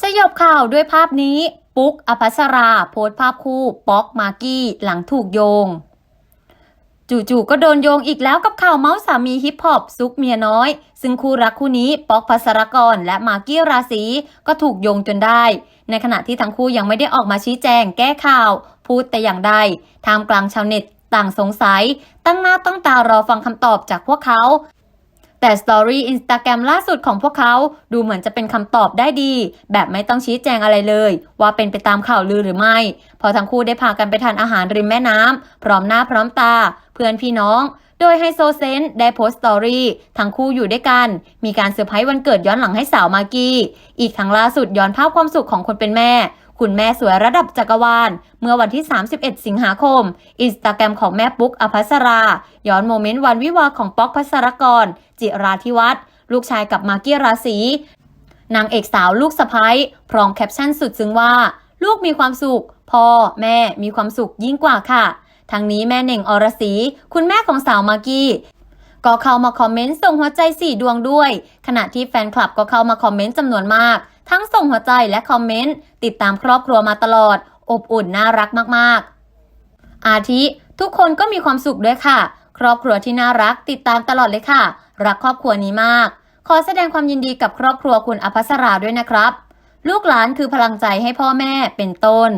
สยบข่าวด้วยภาพนี้ ปุ๊กอภัสราโพสภาพคู่ป๊อกมากกี้หลังถูกโยง จู่ๆก็โดนโยงอีกแล้วกับข่าวเมาส์สามีฮิปฮอปซุกเมียน้อย ซึ่งคู่รักคู่นี้ป๊อกพัสรกรและมากกี้ราศีก็ถูกโยงจนได้ ในขณะที่ทั้งคู่ยังไม่ได้ออกมาชี้แจงแก้ข่าว พูดแต่อย่างใดท่ามกลางชาวเน็ตต่างสงสัย ตั้งหน้าตั้งตารอฟังคำตอบจากพวกเขา แต่สตอรี่อินสตาแกรมล่าสุดของพวกเขาดูเหมือนจะเป็นคำตอบได้ดี แบบไม่ต้องชี้แจงอะไรเลย ว่าเป็นไปตามข่าวลือหรือไม่ พอทั้งคู่ได้พากันไปทานอาหารริมแม่น้ำพร้อมหน้าพร้อมตา เพื่อนพี่น้อง โดยไฮโซเซนได้โพสต์สตอรี่ทั้งคู่อยู่ด้วยกัน มีการเซอร์ไพรส์วันเกิดย้อนหลังให้สาวมากกี้ อีกทั้งล่าสุดย้อนภาพความสุขของคนเป็นแม่ คุณแม่สวยระดับจักรวาล เมื่อวันที่ 31 สิงหาคม อินสตาแกรมของแม่ปุ๊กอภัสรา ย้อนโมเมนต์วันวิวาของป๊อกพัสรกร จิราธิวัฒน์ลูกชายกับมากกี้ราศีนางเอกสาวลูกสะพ้ยพร้อมแคปชั่นสุดซึ้งว่า ลูกมีความสุข พ่อ แม่มีความสุขยิ่งกว่าค่ะ ทั้งนี้แม่เน่งอรศีคุณแม่ของสาวมากี้ก็เข้ามาคอมเมนต์ส่งหัวใจสี่ดวงด้วย ขณะที่แฟนคลับก็เข้ามาคอมเมนต์จำนวนมาก ทั้งส่งหัวใจและคอมเมนต์ ติดตามครอบครัวมาตลอด อบอุ่นน่ารักมากๆ อาทิ ทุกคนก็มีความสุขด้วยค่ะ ครอบครัวที่น่ารักติดตามตลอดเลยค่ะ รักครอบครัวนี้มาก ขอแสดงความยินดีกับครอบครัวคุณอภัสราด้วยนะครับ ลูกหลานคือพลังใจให้พ่อแม่เป็นต้น